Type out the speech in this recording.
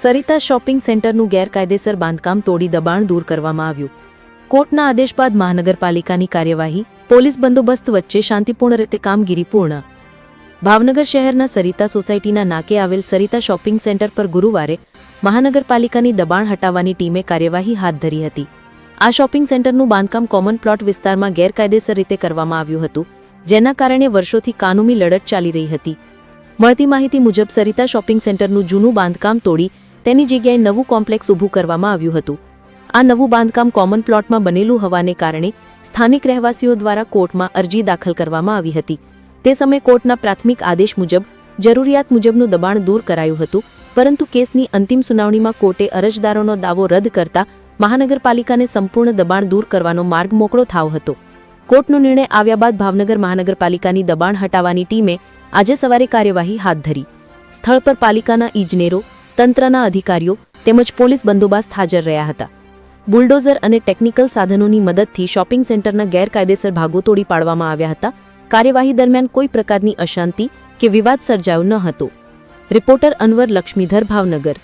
Sarita shopping સેન્ટરનું ગેરકાયદેસર બાંધકામ તોડી દબાણ દૂર કરવામાં આવ્યું. કોર્ટના આદેશ બાદ મહાનગરપાલિકાની કાર્યવાહી, પોલીસ બંદોબસ્ત વચ્ચે શાંતિપૂર્ણ રીતે કામગીરી પૂર્ણ. ભાવનગર શહેરના સરિતા સોસાયટીના નાકે આવેલ સરિતા શોપિંગ સેન્ટર પર ગુરુવારે મહાનગરપાલિકાની દબાણ હટાવવાની ટીમે કાર્યવાહી હાથ ધરી હતી. આ શોપિંગ સેન્ટરનું બાંધકામ કોમન પ્લોટ વિસ્તારમાં ગેરકાયદેસર રીતે કરવામાં આવ્યું હતું, જેના કારણે વર્ષોથી કાનૂની લડત ચાલી રહી હતી. મળતી માહિતી મુજબ સરિતા શોપિંગ સેન્ટરનું જૂનું બાંધકામ તોડી તેની જગ્યાએ નવું કોમ્પ્લેક્સ ઊભું કરવામાં આવ્યું હતું. આ નવું બાંધકામ કોમન પ્લોટમાં બનેલું હોવાને કારણે સ્થાનિક રહેવાસીઓ દ્વારા કોર્ટમાં અરજી દાખલ કરવામાં આવી હતી. તે સમયે કોર્ટના પ્રાથમિક આદેશ મુજબ, જરૂરિયાત મુજબનું દબાણ દૂર કરાયું હતું, પરંતુ કેસની અંતિમ સુનાવણીમાં કોર્ટે અરજદારોનો દાવો રદ કરતા મહાનગરપાલિકાને સંપૂર્ણ દબાણ દૂર કરવાનો માર્ગ મોકળો થાવ હતો. કોર્ટનો નિર્ણય આવ્યા બાદ ભાવનગર મહાનગરપાલિકાની દબાણ હટાવવાની ટીમે આજે સવારે કાર્યવાહી હાથ ધરી. સ્થળ પર પાલિકાના ઇજનેરો તંત્રના અધિકારીઓ તેમજ પોલીસ બંદોબસ્ત હાજર રહ્યા હતા. બુલડોઝર અને ટેકનિકલ સાધનોની મદદથી શોપિંગ સેન્ટરના ગેરકાયદેસર ભાગો તોડી પાડવામાં આવ્યા હતા. કાર્યવાહી દરમિયાન કોઈ પ્રકારની અશાંતિ કે વિવાદ સર્જાયો ન હતો. રિપોર્ટર અનવર લક્ષ્મીધર ભાવનગર.